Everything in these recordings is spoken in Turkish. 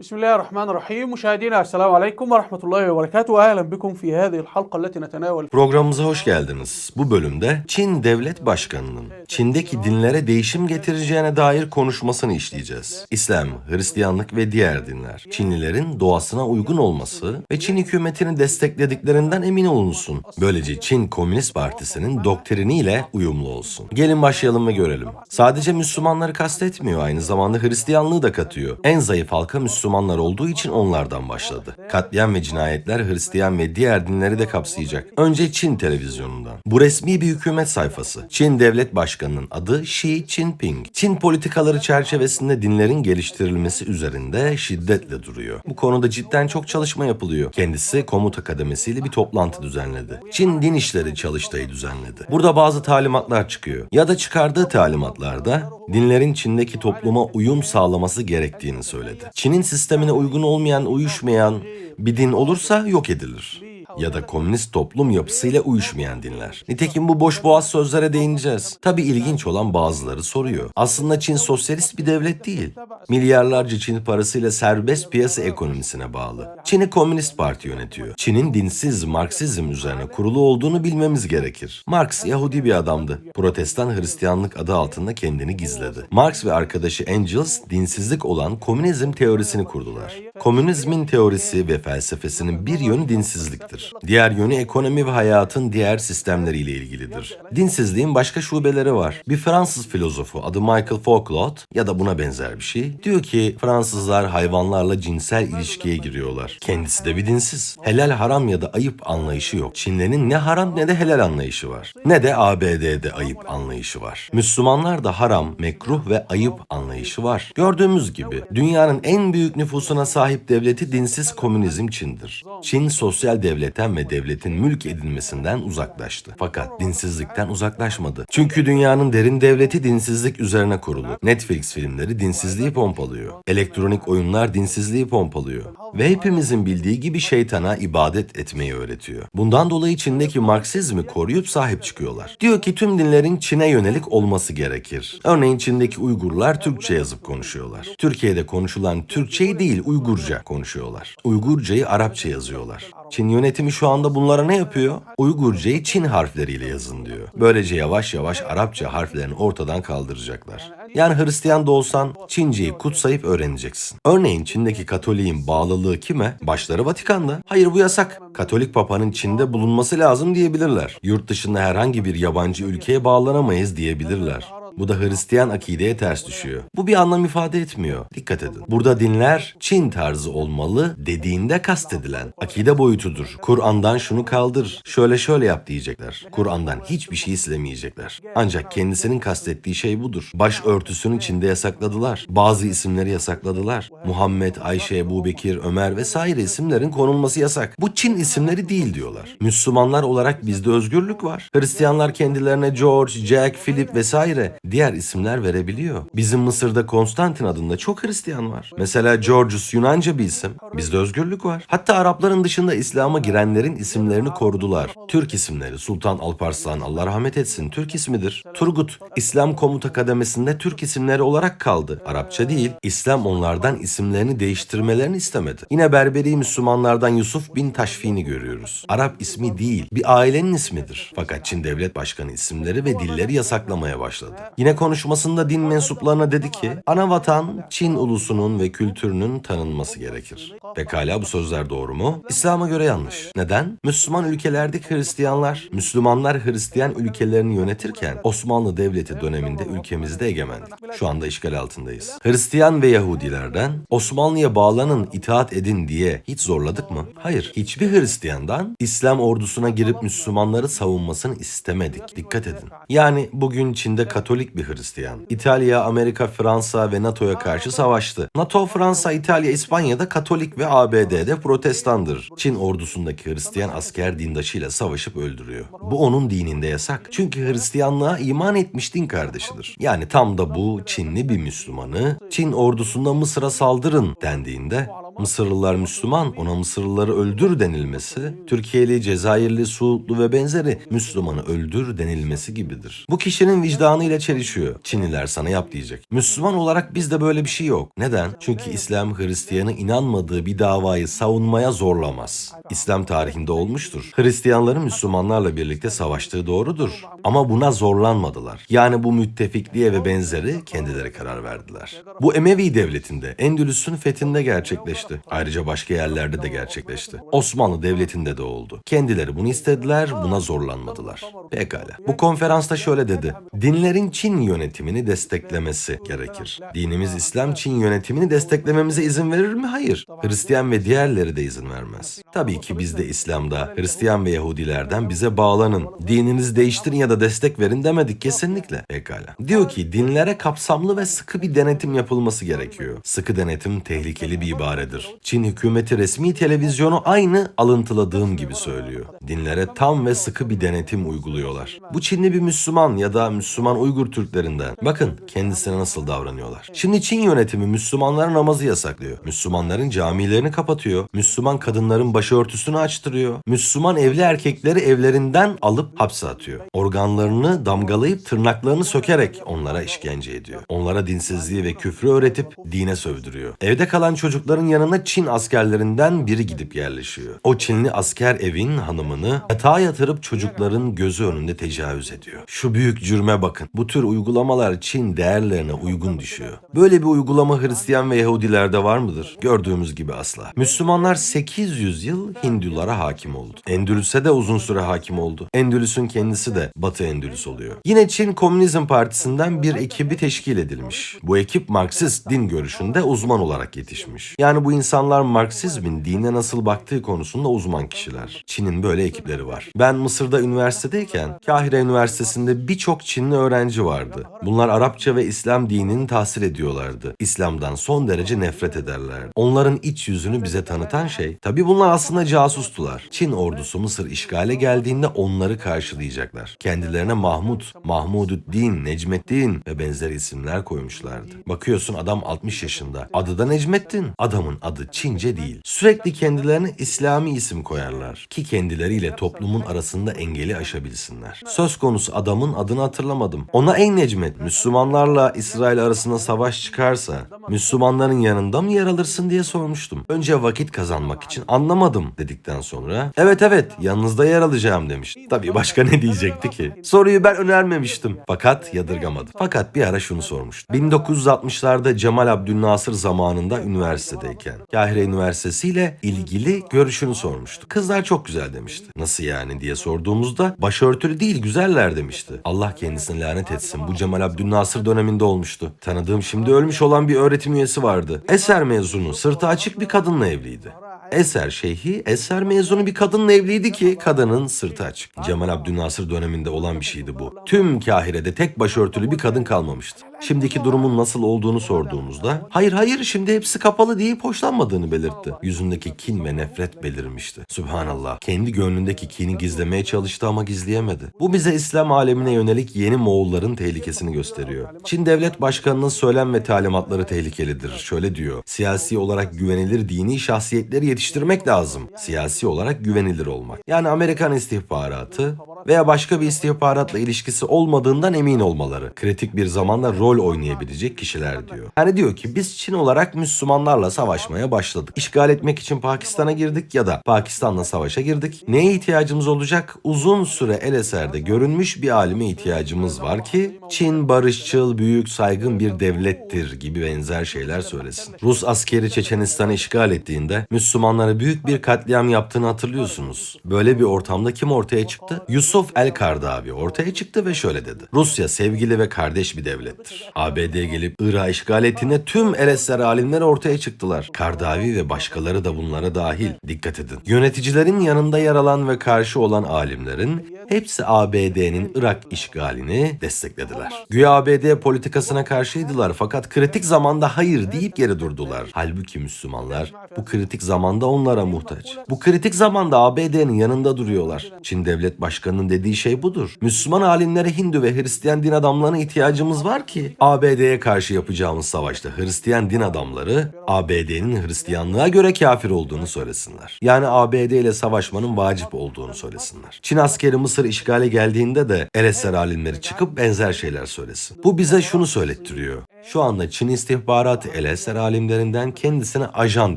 بسم الله الرحمن الرحيم مشاهدينا السلام عليكم ورحمة الله وبركاته أهلا بكم في هذه الحلقة التي نتناول Programımıza hoş geldiniz. Bu bölümde Çin Devlet Başkanı'nın Çin'deki dinlere değişim getireceğine dair konuşmasını işleyeceğiz. İslam, Hristiyanlık ve diğer dinler. Çinlilerin doğasına uygun olması ve Çin hükümetini desteklediklerinden emin olunsun. Böylece Çin Komünist Partisi'nin doktriniyle uyumlu olsun. Gelin başlayalım ve görelim. Sadece Müslümanları kastetmiyor, aynı zamanda Hristiyanlığı da katıyor. En zayıf halka Müslümanlar olduğu için onlardan başladı. Katliam ve cinayetler Hristiyan ve diğer dinleri de kapsayacak. Önce Çin televizyonundan. Bu resmi bir hükümet sayfası. Çin Devlet Başkanı'nın adı Xi Jinping. Çin politikaları çerçevesinde dinlerin geliştirilmesi üzerinde şiddetle duruyor. Bu konuda cidden çok çalışma yapılıyor. Kendisi Komut Akademisi bir toplantı düzenledi. Çin Din İşleri Çalıştayı düzenledi. Burada bazı talimatlar çıkıyor. Ya da çıkardığı talimatlarda dinlerin Çin'deki topluma uyum sağlaması gerektiğini söyledi. Çin'in sistemine uygun olmayan, uyuşmayan bir din olursa yok edilir ya da komünist toplum yapısıyla uyuşmayan dinler. Nitekim bu boş boğaz sözlere değineceğiz. Tabi ilginç olan bazıları soruyor. Aslında Çin sosyalist bir devlet değil. Milyarlarca Çin parasıyla serbest piyasa ekonomisine bağlı. Çin'i Komünist Parti yönetiyor. Çin'in dinsiz Marksizm üzerine kurulu olduğunu bilmemiz gerekir. Marx Yahudi bir adamdı. Protestan Hristiyanlık adı altında kendini gizledi. Marx ve arkadaşı Engels dinsizlik olan komünizm teorisini kurdular. Komünizmin teorisi ve felsefesinin bir yönü dinsizliktir. Diğer yönü ekonomi ve hayatın diğer sistemleriyle ilgilidir. Dinsizliğin başka şubeleri var. Bir Fransız filozofu adı Michael Foucault ya da buna benzer bir şey diyor ki Fransızlar hayvanlarla cinsel ilişkiye giriyorlar. Kendisi de bir dinsiz. Helal haram ya da ayıp anlayışı yok. Çinlerin ne haram ne de helal anlayışı var. Ne de ABD'de ayıp anlayışı var. Müslümanlar da haram, mekruh ve ayıp anlayışı var. Gördüğümüz gibi dünyanın en büyük nüfusuna sahip devleti dinsiz komünizm Çin'dir. Çin sosyal devletten ve devletin mülk edilmesinden uzaklaştı. Fakat dinsizlikten uzaklaşmadı. Çünkü dünyanın derin devleti dinsizlik üzerine kurulu. Netflix filmleri dinsizliği pompalıyor. Elektronik oyunlar dinsizliği pompalıyor. Ve hepimizin bildiği gibi şeytana ibadet etmeyi öğretiyor. Bundan dolayı Çin'deki Marksizmi koruyup sahip çıkıyorlar. Diyor ki tüm dinlerin Çin'e yönelik olması gerekir. Örneğin Çin'deki Uygurlar Türkçe yazıp konuşuyorlar. Türkiye'de konuşulan Türkçeyi değil Uygurca konuşuyorlar. Uygurcayı Arapça yazıyorlar. Çin yönetimi şu anda bunlara ne yapıyor? Uygurcayı Çin harfleriyle yazın diyor. Böylece yavaş yavaş Arapça harflerini ortadan kaldıracaklar. Yani Hristiyan da olsan Çinceyi kutsayıp öğreneceksin. Örneğin Çin'deki Katolik'in bağlılığı kime? Başları Vatikan'da. Hayır bu yasak. Katolik papanın Çin'de bulunması lazım diyebilirler. Yurt dışında herhangi bir yabancı ülkeye bağlanamayız diyebilirler. Bu da Hristiyan akideye ters düşüyor. Bu bir anlam ifade etmiyor. Dikkat edin. Burada dinler Çin tarzı olmalı dediğinde kastedilen akide boyutudur. Kur'an'dan şunu kaldır, şöyle şöyle yap diyecekler. Kur'an'dan hiçbir şey silemeyecekler. Ancak kendisinin kastettiği şey budur. Baş örtüsünü Çin'de yasakladılar. Bazı isimleri yasakladılar. Muhammed, Ayşe, Ebu Bekir, Ömer vesaire isimlerin konulması yasak. Bu Çin isimleri değil diyorlar. Müslümanlar olarak bizde özgürlük var. Hristiyanlar kendilerine George, Jack, Philip vesaire diğer isimler verebiliyor. Bizim Mısır'da Konstantin adında çok Hristiyan var. Mesela Georgius Yunanca bir isim. Bizde özgürlük var. Hatta Arapların dışında İslam'a girenlerin isimlerini korudular. Türk isimleri Sultan Alparslan Allah rahmet etsin Türk ismidir. Turgut İslam Komuta Kademesi'nde Türk isimleri olarak kaldı. Arapça değil. İslam onlardan isimlerini değiştirmelerini istemedi. Yine Berberi Müslümanlardan Yusuf bin Taşfin'i görüyoruz. Arap ismi değil, bir ailenin ismidir. Fakat Çin Devlet Başkanı isimleri ve dilleri yasaklamaya başladı. Yine konuşmasında din mensuplarına dedi ki, ana vatan Çin ulusunun ve kültürünün tanınması gerekir. Pekala bu sözler doğru mu? İslam'a göre yanlış. Neden? Müslüman ülkelerdeki Hristiyanlar, Müslümanlar Hristiyan ülkelerini yönetirken Osmanlı Devleti döneminde ülkemizde egemendik. Şu anda işgal altındayız. Hristiyan ve Yahudilerden Osmanlı'ya bağlanın, itaat edin diye hiç zorladık mı? Hayır. Hiçbir Hristiyandan İslam ordusuna girip Müslümanları savunmasını istemedik. Dikkat edin. Yani bugün Çin'de Katolik bir Hristiyan. İtalya, Amerika, Fransa ve NATO'ya karşı savaştı. NATO, Fransa, İtalya, İspanya'da Katolik ve ABD'de protestandır. Çin ordusundaki Hristiyan asker dindaşıyla savaşıp öldürüyor. Bu onun dininde yasak. Çünkü Hristiyanlığa iman etmiş din kardeşidir. Yani tam da bu Çinli bir Müslümanı Çin ordusunda Mısır'a saldırın dendiğinde Mısırlılar Müslüman, ona Mısırlıları öldür denilmesi, Türkiye'li, Cezayirli, Suudlu ve benzeri Müslümanı öldür denilmesi gibidir. Bu kişinin vicdanıyla çelişiyor. Çinliler sana yap diyecek. Müslüman olarak bizde böyle bir şey yok. Neden? Çünkü İslam Hristiyanı inanmadığı bir davayı savunmaya zorlamaz. İslam tarihinde olmuştur. Hristiyanların Müslümanlarla birlikte savaştığı doğrudur. Ama buna zorlanmadılar. Yani bu müttefikliğe ve benzeri kendileri karar verdiler. Bu Emevi devletinde Endülüs'ün fethinde gerçekleşti. Ayrıca başka yerlerde de gerçekleşti. Osmanlı devletinde de oldu. Kendileri bunu istediler, buna zorlanmadılar. Pekala. Bu konferansta şöyle dedi. Dinlerin Çin yönetimini desteklemesi gerekir. Dinimiz İslam Çin yönetimini desteklememize izin verir mi? Hayır. Hristiyan ve diğerleri de izin vermez. Tabii ki biz de İslam'da Hristiyan ve Yahudilerden bize bağlanın. Dininizi değiştirin ya da destek verin demedik kesinlikle. Pekala. Diyor ki dinlere kapsamlı ve sıkı bir denetim yapılması gerekiyor. Sıkı denetim tehlikeli bir ibaredir. Çin hükümeti resmi televizyonu aynı alıntıladığım gibi söylüyor. Dinlere tam ve sıkı bir denetim uyguluyorlar. Bu Çinli bir Müslüman ya da Müslüman Uygur Türklerinden. Bakın kendisine nasıl davranıyorlar. Şimdi Çin yönetimi Müslümanlara namazı yasaklıyor. Müslümanların camilerini kapatıyor. Müslüman kadınların başörtüsünü açtırıyor. Müslüman evli erkekleri evlerinden alıp hapse atıyor. Organlarını damgalayıp tırnaklarını sökerek onlara işkence ediyor. Onlara dinsizliği ve küfrü öğretip dine sövdürüyor. Evde kalan çocukların yanına Çin askerlerinden biri gidip yerleşiyor. O Çinli asker evin hanımını yatağa yatırıp çocukların gözü önünde tecavüz ediyor. Şu büyük cürme bakın. Bu tür uygulamalar Çin değerlerine uygun düşüyor. Böyle bir uygulama Hristiyan ve Yahudilerde var mıdır? Gördüğümüz gibi asla. Müslümanlar 800 yıl Hindulara hakim oldu. Endülüs'e de uzun süre hakim oldu. Endülüs'ün kendisi de Batı Endülüs oluyor. Yine Çin Komünizm Partisi'nden bir ekibi teşkil edilmiş. Bu ekip Marksist din görüşünde uzman olarak yetişmiş. Yani bu insanlar Marksizmin dine nasıl baktığı konusunda uzman kişiler. Çin'in böyle ekipleri var. Ben Mısır'da üniversitedeyken Kahire Üniversitesi'nde birçok Çinli öğrenci vardı. Bunlar Arapça ve İslam dinini tahsil ediyorlardı. İslam'dan son derece nefret ederlerdi. Onların iç yüzünü bize tanıtan şey, tabi bunlar aslında casustular. Çin ordusu Mısır işgale geldiğinde onları karşılayacaklar. Kendilerine Mahmud, Mahmududdin, Necmettin ve benzeri isimler koymuşlardı. Bakıyorsun adam 60 yaşında. Adı da Necmettin. Adamın adı Çince değil. Sürekli kendilerine İslami isim koyarlar. Ki kendileriyle toplumun arasında engeli aşabilsinler. Söz konusu adamın adını hatırlamadım. Ona ey Necmet, Müslümanlarla İsrail arasında savaş çıkarsa Müslümanların yanında mı yer alırsın diye sormuştum. Önce vakit kazanmak için anlamadım dedikten sonra evet evet yanınızda yer alacağım demiş. Tabii başka ne diyecekti ki? Soruyu ben önermemiştim. Fakat yadırgamadı. Fakat bir ara şunu sormuştu. 1960'larda Cemal Abdülnasır zamanında üniversitedeyken Kahire Üniversitesi ile ilgili görüşünü sormuştu. Kızlar çok güzel demişti. Nasıl yani diye sorduğumuzda başörtülü değil güzeller demişti. Allah kendisine lanet etsin. Bu Cemal Abdülnasır döneminde olmuştu. Tanıdığım şimdi ölmüş olan bir öğretim üyesi vardı. Eser mezunu, sırtı açık bir kadınla evliydi. Eser Şeyhi, Eser mezunu bir kadınla evliydi ki kadının sırtı açık. Cemal Abdülnasır döneminde olan bir şeydi bu. Tüm Kahire'de tek başörtülü bir kadın kalmamıştı. Şimdiki durumun nasıl olduğunu sorduğumuzda hayır hayır şimdi hepsi kapalı deyip hoşlanmadığını belirtti. Yüzündeki kin ve nefret belirmişti. Subhanallah. Kendi gönlündeki kini gizlemeye çalıştı ama gizleyemedi. Bu bize İslam alemine yönelik yeni Moğolların tehlikesini gösteriyor. Çin devlet başkanının söylem ve talimatları tehlikelidir. Şöyle diyor. Siyasi olarak güvenilir dini şahsiyetleri yetiştirmek lazım. Siyasi olarak güvenilir olmak. Yani Amerikan istihbaratı veya başka bir istihbaratla ilişkisi olmadığından emin olmaları. Kritik bir zamanda rol oynayabilecek kişiler diyor. Yani diyor ki biz Çin olarak Müslümanlarla savaşmaya başladık. İşgal etmek için Pakistan'a girdik ya da Pakistan'la savaşa girdik. Neye ihtiyacımız olacak? Uzun süre El Eser'de görünmüş bir alime ihtiyacımız var ki Çin barışçıl, büyük, saygın bir devlettir gibi benzer şeyler söylesin. Rus askeri Çeçenistan'ı işgal ettiğinde Müslümanlara büyük bir katliam yaptığını hatırlıyorsunuz. Böyle bir ortamda kim ortaya çıktı? Yusuf El-Kardavi ortaya çıktı ve şöyle dedi. Rusya sevgili ve kardeş bir devlettir. ABD gelip Irak'ı işgal ettiğinde tüm El Eser alimleri ortaya çıktılar. Kardavi ve başkaları da bunlara dahil. Dikkat edin. Yöneticilerin yanında yer alan ve karşı olan alimlerin hepsi ABD'nin Irak işgalini desteklediler. Güya ABD politikasına karşıydılar fakat kritik zamanda hayır deyip geri durdular. Halbuki Müslümanlar bu kritik zamanda onlara muhtaç. Bu kritik zamanda ABD'nin yanında duruyorlar. Çin devlet başkanının dediği şey budur. Müslüman alimlere Hindu ve Hristiyan din adamlarına ihtiyacımız var ki ABD'ye karşı yapacağımız savaşta Hristiyan din adamları ABD'nin Hristiyanlığa göre kafir olduğunu söylesinler. Yani ABD ile savaşmanın vacip olduğunu söylesinler. Çin askeri Mısır işgale geldiğinde de El Eser alimleri çıkıp benzer şeyler söylesin. Bu bize şunu söylettiriyor. Şu anda Çin istihbaratı El Eser alimlerinden kendisine ajan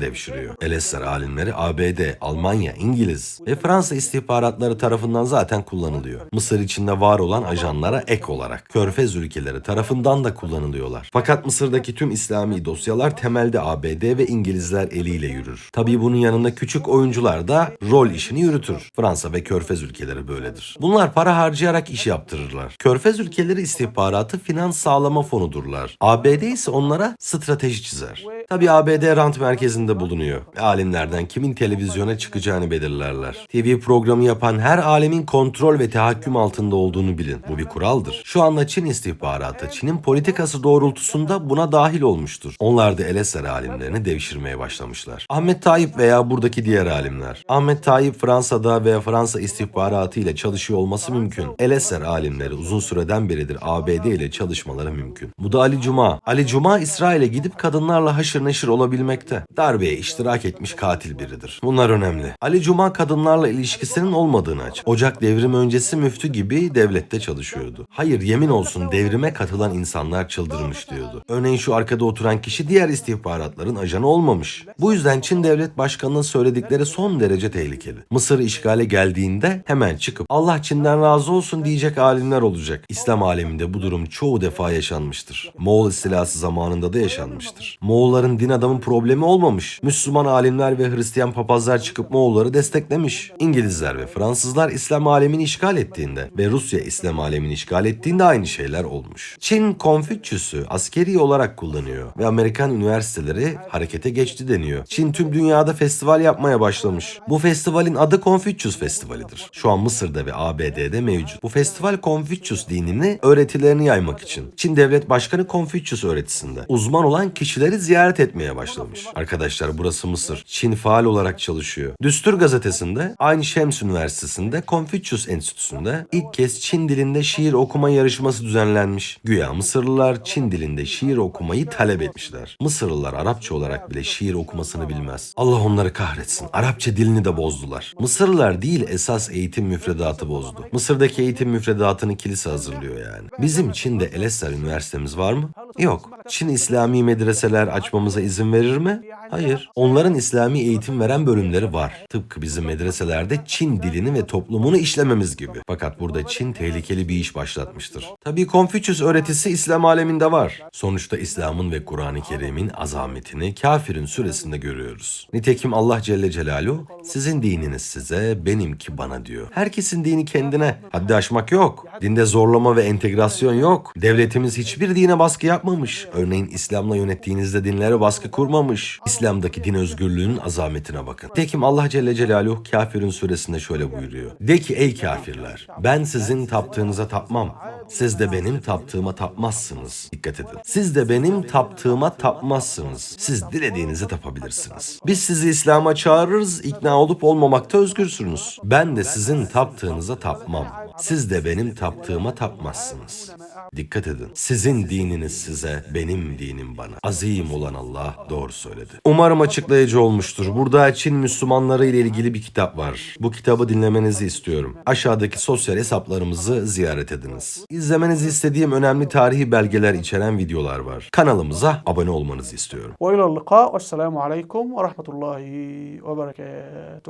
devşiriyor. El Eser alimleri ABD, Almanya, İngiliz ve Fransa istihbaratları tarafından zaten kullanılıyor. Mısır içinde var olan ajanlara ek olarak Körfez ülkeleri tarafından da kullanılıyorlar. Fakat Mısır'daki tüm İslami dosyalar temelde ABD ve İngilizler eliyle yürür. Tabii bunun yanında küçük oyuncular da rol işini yürütür. Fransa ve Körfez ülkeleri böyledir. Bunlar para harcayarak iş yaptırırlar. Körfez ülkeleri istihbaratı finans sağlama fonudurlar. ABD ise onlara strateji çizer. Tabii ABD rant merkezinde bulunuyor. Alimlerden kimin televizyona çıkacağını belirlerler. TV programı yapan her alemin kontrol ve tahakküm altında olduğunu bilin. Bu bir kuraldır. Şu anda Çin istihbaratı Çin'in politikası doğrultusunda buna dahil olmuştur. Onlar da El Eser alimlerini devşirmeye başlamışlar. Ahmet Tayyip veya buradaki diğer alimler. Ahmet Tayyip Fransa'da ve Fransa istihbaratı ile çalışıyor olması mümkün. El Eser alimleri uzun süreden beridir ABD ile çalışmaları mümkün. Bu da Ali Cuma. Ali Cuma İsrail'e gidip kadınlarla haşır neşir olabilmekte. Darbeye iştirak etmiş katil biridir. Bunlar önemli. Ali Cuma kadınlarla ilişkisinin olmadığını aç. Ocak devrimi öncesi müftü gibi devlette çalışıyordu. Hayır yemin olsun devrime katılan insanlar çıldırmış diyordu. Örneğin şu arkada oturan kişi diğer istihbaratların ajanı olmamış. Bu yüzden Çin devlet başkanının söyledikleri son derece tehlikeli. Mısır işgale geldiğinde hemen çıkıp Allah Çin'den razı olsun diyecek alimler olacak. İslam aleminde bu durum çoğu defa yaşanmıştır. Moğol istilası zamanında da yaşanmıştır. Moğolların din adamı problemi olmamış. Müslüman alimler ve Hristiyan papazlar çıkıp Moğolları desteklemiş. İngilizler ve Fransızlar İslam alemini işgal ettiğinde ve Rusya İslam alemini işgal ettiğinde aynı şeyler olmuş. Çin Konfüçyüs'ü askeri olarak kullanıyor ve Amerikan üniversiteleri harekete geçti deniyor. Çin tüm dünyada festival yapmaya başlamış. Bu festivalin adı Konfüçyüs Festivali'dir. Şu an Mısır'da ve ABD'de mevcut. Bu festival Konfüçyüs dinini öğretilerini yaymak için. Çin Devlet Başkanı Konfüçyüs öğretisinde uzman olan kişileri ziyaret etmeye başlamış. Arkadaşlar burası Mısır. Çin faal olarak çalışıyor. Düstur gazetesinde Ayn Şems Üniversitesi'nde Konfüçyüs Enstitüsü'nde ilk kez Çin dilinde şiir okuma yarışması düzenlenmiş. Güya Mısırlılar Çin dilinde şiir okumayı talep etmişler. Mısırlılar Arapça olarak bile şiir okumasını bilmez. Allah onları kahretsin. Arapça dilini de bozdular. Mısırlılar değil esas eğitim müfredatı bozdu. Mısır'daki eğitim müfredatını kilise hazırlıyor yani. Bizim Çin'de El Eser Üniversitemiz var mı? Yok. Çin İslami medreseler açmamıza izin verir mi? Hayır. Onların İslami eğitim veren bölümleri var. Tıpkı bizim medreselerde Çin dilini ve toplumunu işlememiz gibi. Fakat burada Çin tehlikeli bir iş başlatmıştır. Tabii Konfüçyüs öğretisi İslam aleminde var. Sonuçta İslam'ın ve Kur'an-ı Kerim'in azametini kafirin süresinde görüyoruz. Nitekim Allah Celle Celaluhu sizin dininiz size, benimki bana diyor. Herkesin dini kendine. Haddi aşmak yok. Dinde zorlama ve entegrasyon yok. Devletimiz hiçbir dine baskı yapmamış. Örneğin İslam'la yönettiğinizde dinlere baskı kurmamış. İslam'daki din özgürlüğünün azametine bakın. Nitekim Allah Celle Celaluhu kafirin suresinde şöyle buyuruyor. De ki ey kafirler ben sizin taptığınıza tapmam. Siz de benim taptığıma tapmazsınız. Dikkat edin. Siz de benim taptığıma tapmazsınız. Siz dilediğinize tapabilirsiniz. Biz sizi İslam'a çağırırız, ikna olup olmamakta özgürsünüz. Ben de sizin taptığınıza tapmam. Siz de benim taptığıma tapmazsınız. Dikkat edin. Sizin dininiz size, benim dinim bana. Azim olan Allah doğru söyledi. Umarım açıklayıcı olmuştur. Burada Çin Müslümanları ile ilgili bir kitap var. Bu kitabı dinlemenizi istiyorum. Aşağıdaki sosyal hesaplarımızı ziyaret ediniz. İzlemenizi istediğim önemli tarihi belgeler içeren videolar var. Kanalımıza abone olmanızı istiyorum. Ve ilal lika. Esselamu aleyküm ve rahmetullahi ve berekatuhu.